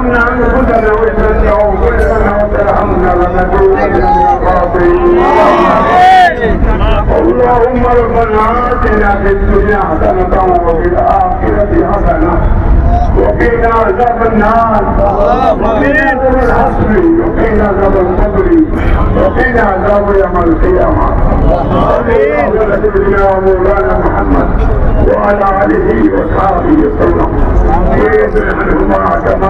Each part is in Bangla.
ظلمنا انفسنا وان لم تغفر لنا وترحمنا لنكونن من الخاسرين اللهم ربنا اتنا في الدنيا حسنه وفي الاخره حسنه وقنا عذاب النار وقنا عذاب الحسر وقنا عذاب القبر وقنا عذاب يوم القيامه صلى سيدنا ومولانا محمد وعلى آله وصحبه وسلم. ويصلح عنهما كما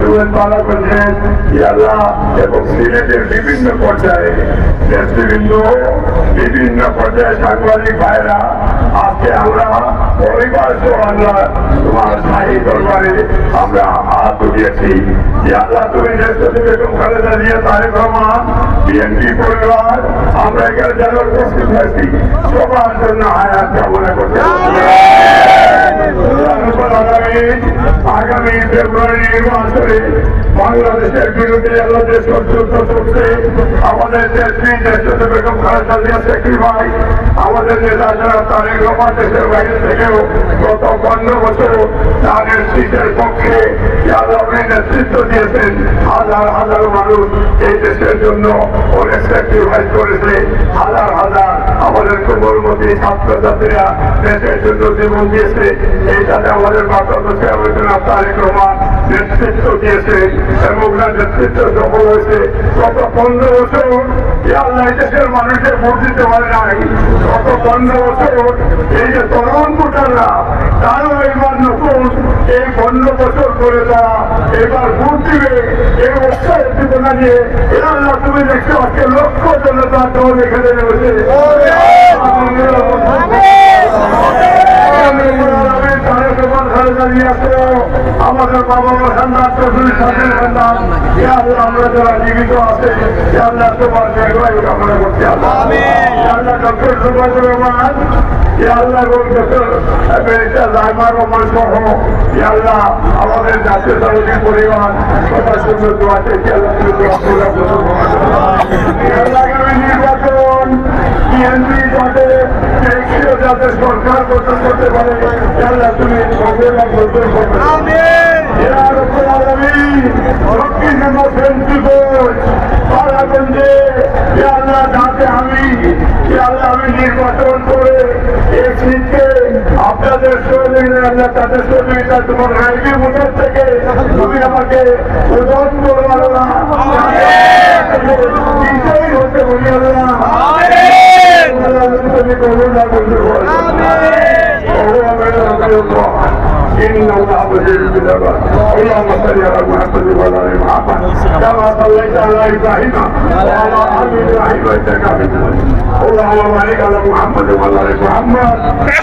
তুলে পালা করছেন ইয়া আল্লাহ এবং সিলেটের বিভিন্ন পর্যায়ে নেতৃবৃন্দ বিভিন্ন পর্যায়ে সাংবাদিক ভাইরা আজকে আমরা পরিবার আল্লাহ তোমার শাহী দরবারে আমরা হাত উঠিয়েছি ইয়া আল্লাহ তুমি নেতৃত্ব বেগম খালেদা জিয়া তারেক রহমান বিএনপি পরিবার আমরা এখানে যেন উপস্থিত হয়েছি সবার জন্য আয়াত কামনা করতে ফেব্রুয়ারি নির্বাচনে বাংলাদেশের বিরুদ্ধে আল্লাহ যে ষড়যন্ত্র চলছে আমাদের দেশটি দেশের বেগম খালেদা জিয়া শেখি ভাই? আমাদের নেতা যারা, তারেক রহমান দেশের বাইরে থেকেও গত পনেরো বছর তাদের সিটের পক্ষে যাদবে নেতৃত্ব দিয়েছেন। হাজার হাজার মানুষ এই দেশের জন্য অনেক স্যাক্রিফাইস করেছে, হাজার হাজার আমাদের কোমলমতি ছাত্রছাত্রীরা দেশের জন্য জীবন দিয়েছে। এই সাথে আমাদের ভারত চেয়ারম্যান তারেক নেতৃত্ব দিয়েছে এবং নেতৃত্ব সফল হয়েছে। গত পনেরো বছর এই আল্লাহ এই দেশের মানুষের ভোট দিতে পারে নাই। গত পনেরো বছর এই যে তরুণ ভোটাররা তারা নতুন এই পনেরো বছর করে তারা এবার ভোট দিবে এই উৎসাহ জীবনা নিয়ে আল্লাহ তুমি দেখতে আজকে লক্ষ জনতা দল এখানে রয়েছে আমাদের বাবা মা সন্তান সাথে সন্তান আমরা যারা জীবিত আছে আল্লাহ তোমার জায়গায় কামনা করতে আল্লাহ ডক্টর সুভাষ রহমান আমাদের জাতীয় দলের পরিবার সবার জন্য দোয়া চাইছি আল্লাহ নির্বাচন বিএনপি যাতে দেশীয় যাতে সরকার গঠন করতে পারে আল্লাহ তুমি সবের করবে আমি নির্বাচন করে এই সিটকে আপনাদের সহযোগিতা তাদের সহযোগিতা তোমার রাইবি মোটর থেকে তুমি আমাকে উদন করব না বিজয়ী হতে বলি না তুমি করুণা বন্ধু انه ابو الجليل بالاباد اللهم صل على محمد وعلى آل محمد. كما صليت على إبراهيم وعلى آل إبراهيم. انك حميد اللهم بارك على محمد وعلى آل محمد.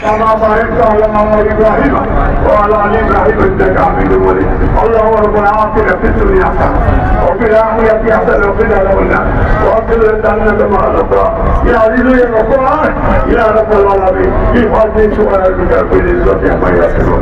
كما باركت على إبراهيم وعلى آل إبراهيم إنك حميد مجيد. اللهم ربنا اعطنا في الدنيا حسنة وفي الآخرة حسنة وقنا عذاب النار. واغفر لنا كما غفر يا عزيز يا غفار. يا رب العالمين. بفضل سبحانك رب العزه عما يصفون